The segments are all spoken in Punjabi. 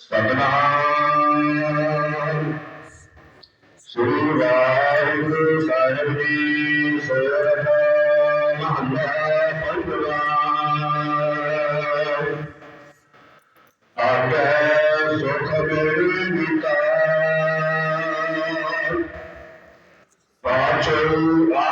ਸਤਨਾਮ ਸ੍ਰੀ ਵਾਹਿਗੁਰੂ ਸਾਹਿਬ ਜੀ ਸੋਰਠ ਮਹੱਲਾ ਪੰਜਵਾ ਆਗੇ ਸੁਖ ਮੇਰੀ ਨੀਤਾ ਪਾਛੂ ਆਨੰਦ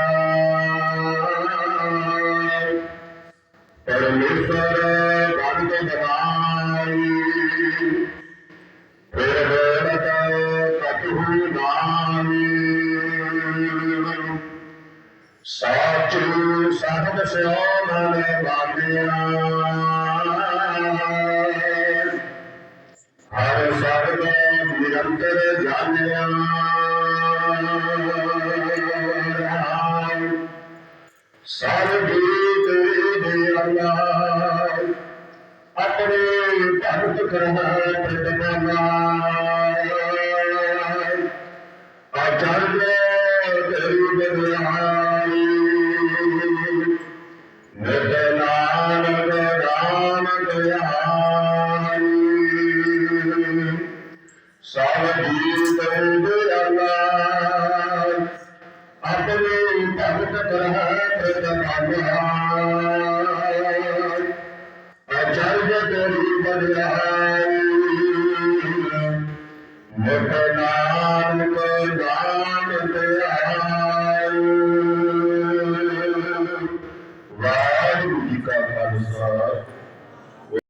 ਸਾਚੂ ਸਾਹਿਬ ਸਿਓ ਮਨ ਬਾਗਿਆ ਹਰ ਸਰਬ ਨਿਰੰਤਰ ਜਾਣਿਆ ਸਰਬੀ Yeah. Mahadevaya, Mahadevaya,